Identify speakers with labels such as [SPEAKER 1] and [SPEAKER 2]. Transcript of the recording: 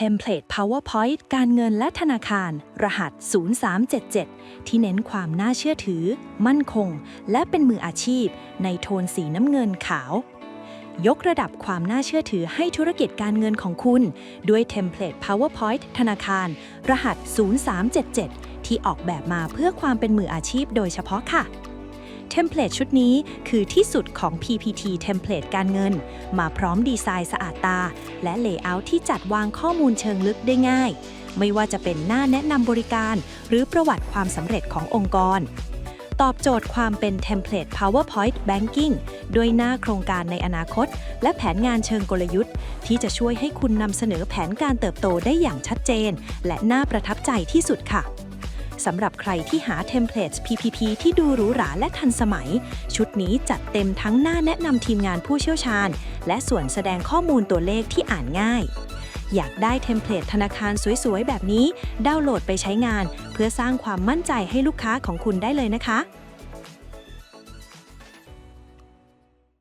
[SPEAKER 1] เทมเพลต PowerPoint การเงินและธนาคาร รหัส 0377 ที่เน้นความน่าเชื่อถือ มั่นคง และเป็นมืออาชีพ ในโทนสีน้ำเงินขาวยกระดับความน่าเชื่อถือให้ธุรกิจการเงินของคุณ ด้วยเทมเพลต PowerPoint ธนาคาร รหัส 0377 ที่ออกแบบมาเพื่อความเป็นมืออาชีพโดยเฉพาะค่ะ เทมเพลตชุดนี้คือที่สุดของ PPT เทมเพลตการเงิน มาพร้อมดีไซน์สะอาดตา และเลเยอร์ที่จัดวางข้อมูลเชิงลึกได้ง่าย ไม่ว่าจะเป็นหน้าแนะนำบริการ หรือประวัติความสำเร็จขององค์กร ตอบโจทย์ความเป็นเทมเพลต PowerPoint Banking ด้วยหน้าโครงการในอนาคต และแผนงานเชิงกลยุทธ์ ที่จะช่วยให้คุณนำเสนอแผนการเติบโตได้อย่างชัดเจน และน่าประทับใจที่สุดค่ะ สำหรับใครที่หาเทมเพลต PPP ที่ดูหรูหราและทันสมัย ชุดนี้จัดเต็มทั้งหน้าแนะนำทีมงานผู้เชี่ยวชาญ และส่วนแสดงข้อมูลตัวเลขที่อ่านง่าย อยากได้เทมเพลตธนาคารสวยๆ แบบนี้ ดาวน์โหลดไปใช้งาน เพื่อสร้างความมั่นใจให้ลูกค้าของคุณได้เลยนะคะ